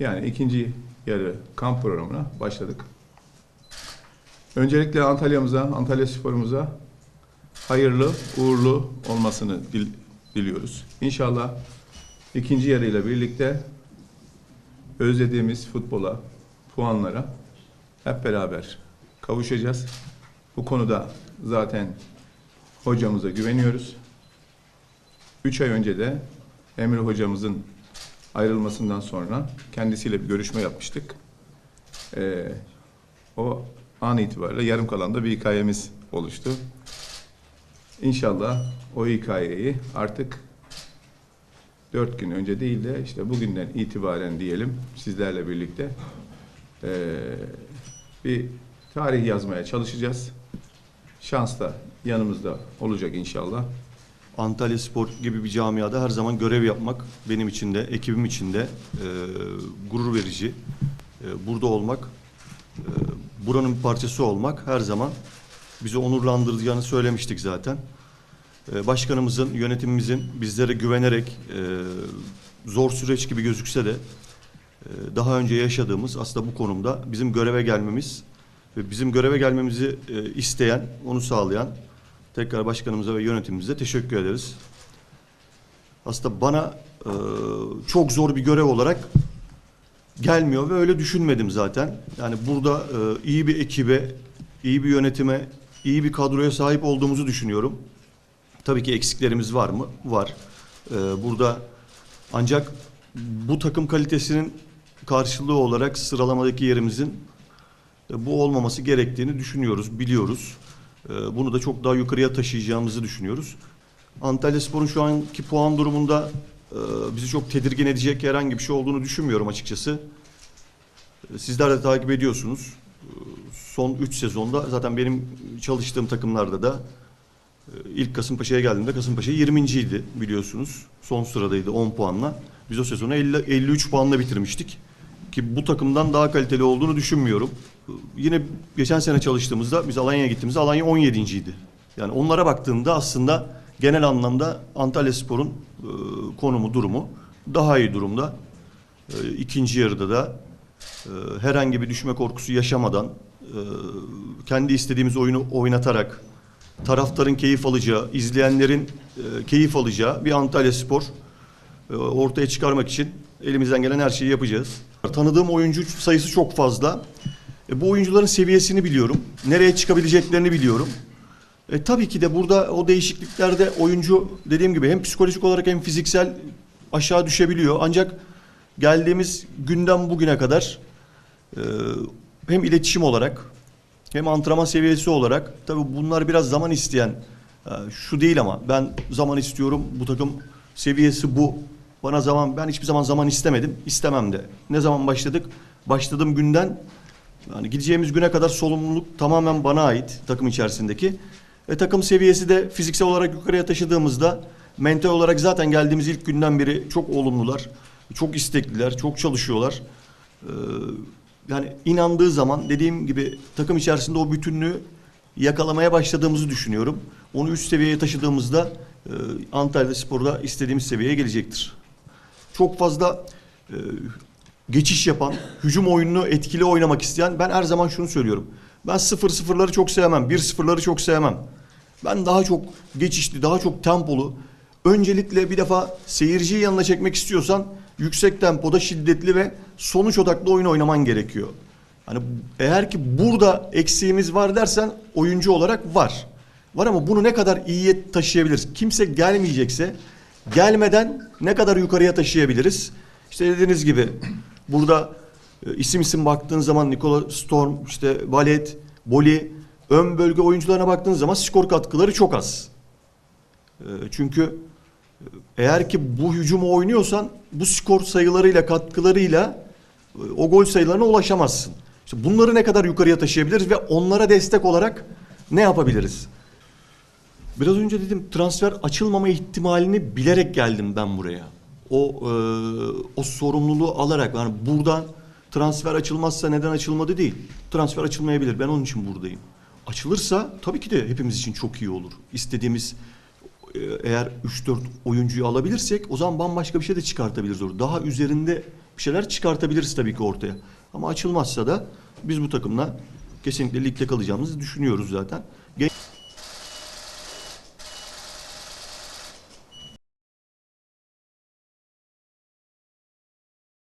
Yani ikinci yarı kamp programına başladık. Öncelikle Antalya'mıza, Antalya sporumuza hayırlı, uğurlu olmasını dil- diliyoruz. İnşallah ikinci yarıyla birlikte özlediğimiz futbola, puanlara hep beraber kavuşacağız. Bu konuda zaten hocamıza güveniyoruz. Üç ay önce de Emre hocamızın ayrılmasından sonra kendisiyle bir görüşme yapmıştık. Ee, o an itibariyle yarım kalan da bir hikayemiz oluştu. İnşallah o hikayeyi artık dört gün önce değil de işte bugünden itibaren diyelim sizlerle birlikte ee, bir tarih yazmaya çalışacağız. Şans da yanımızda olacak inşallah. Antalya Spor gibi bir camiada her zaman görev yapmak benim için de, ekibim için de e, gurur verici. E, burada olmak, e, buranın bir parçası olmak her zaman bizi onurlandıracağını söylemiştik zaten. E, başkanımızın, yönetimimizin bizlere güvenerek e, zor süreç gibi gözükse de e, daha önce yaşadığımız aslında bu konumda bizim göreve gelmemiz ve bizim göreve gelmemizi e, isteyen, onu sağlayan tekrar başkanımıza ve yönetimimize teşekkür ederiz. Aslında bana e, çok zor bir görev olarak gelmiyor ve öyle düşünmedim zaten. Yani burada e, iyi bir ekibe, iyi bir yönetime, iyi bir kadroya sahip olduğumuzu düşünüyorum. Tabii ki eksiklerimiz var mı? Var. E, burada ancak bu takım kalitesinin karşılığı olarak sıralamadaki yerimizin e, bu olmaması gerektiğini düşünüyoruz, biliyoruz. E, Bunu da çok daha yukarıya taşıyacağımızı düşünüyoruz. Antalya Spor'un şu anki puan durumunda e, bizi çok tedirgin edecek herhangi bir şey olduğunu düşünmüyorum açıkçası. E, Sizler de takip ediyorsunuz. E, Son 3 sezonda zaten benim çalıştığım takımlarda da e, ilk Kasımpaşa'ya geldiğimde Kasımpaşa 20. idi biliyorsunuz. Son sıradaydı 10 puanla. Biz o sezonu 50, 53 puanla bitirmiştik. Ki bu takımdan daha kaliteli olduğunu düşünmüyorum. Yine geçen sene çalıştığımızda biz Alanya'ya gittiğimizde Alanya 17. idi. Yani onlara baktığımda aslında genel anlamda Antalya Spor'un e, konumu, durumu daha iyi durumda. E, ikinci yarıda da e, herhangi bir düşme korkusu yaşamadan e, kendi istediğimiz oyunu oynatarak taraftarın keyif alacağı, izleyenlerin e, keyif alacağı bir Antalya Spor e, ortaya çıkarmak için elimizden gelen her şeyi yapacağız. Tanıdığım oyuncu sayısı çok fazla. E, bu oyuncuların seviyesini biliyorum. Nereye çıkabileceklerini biliyorum. E, tabii ki de burada o değişikliklerde oyuncu dediğim gibi hem psikolojik olarak hem fiziksel aşağı düşebiliyor. Ancak geldiğimiz günden bugüne kadar e, hem iletişim olarak hem antrenman seviyesi olarak tabii bunlar biraz zaman isteyen e, şu değil ama ben zaman istiyorum bu takım seviyesi bu bana zaman ben hiçbir zaman zaman istemedim. İstemem de. Ne zaman başladık? Başladığım günden yani gideceğimiz güne kadar sorumluluk tamamen bana ait takım içerisindeki. E, takım seviyesi de fiziksel olarak yukarıya taşıdığımızda mental olarak zaten geldiğimiz ilk günden beri çok olumlular çok istekliler çok çalışıyorlar. Ee, yani inandığı zaman dediğim gibi takım içerisinde o bütünlüğü yakalamaya başladığımızı düşünüyorum. Onu üst seviyeye taşıdığımızda e, Antalya Spor'da istediğimiz seviyeye gelecektir. Çok fazla e, geçiş yapan, hücum oyununu etkili oynamak isteyen ben her zaman şunu söylüyorum. Ben sıfır sıfırları çok sevmem, bir sıfırları çok sevmem. Ben daha çok geçişli, daha çok tempolu. Öncelikle bir defa seyirciyi yanına çekmek istiyorsan yüksek tempoda şiddetli ve sonuç odaklı oyun oynaman gerekiyor. Hani eğer ki burada eksiğimiz var dersen oyuncu olarak var. Var ama bunu ne kadar iyiye taşıyabiliriz? Kimse gelmeyecekse gelmeden ne kadar yukarıya taşıyabiliriz? İşte dediğiniz gibi burada e, isim isim baktığın zaman Nikola Storm, işte Valet, Boli, ön bölge oyuncularına baktığın zaman skor katkıları çok az. E, Çünkü e, eğer ki bu hücumu oynuyorsan bu skor sayılarıyla, katkılarıyla o gol sayılarına ulaşamazsın. İşte bunları ne kadar yukarıya taşıyabiliriz ve onlara destek olarak ne yapabiliriz? Biraz önce dedim transfer açılmama ihtimalini bilerek geldim ben buraya. O e, o sorumluluğu alarak yani buradan transfer açılmazsa neden açılmadı değil. Transfer açılmayabilir. Ben onun için buradayım. Açılırsa tabii ki de hepimiz için çok iyi olur. İstediğimiz e, eğer 3-4 oyuncuyu alabilirsek o zaman bambaşka bir şey de çıkartabiliriz orada. Daha üzerinde bir şeyler çıkartabiliriz tabii ki ortaya. Ama açılmazsa da biz bu takımla kesinlikle ligde kalacağımızı düşünüyoruz zaten.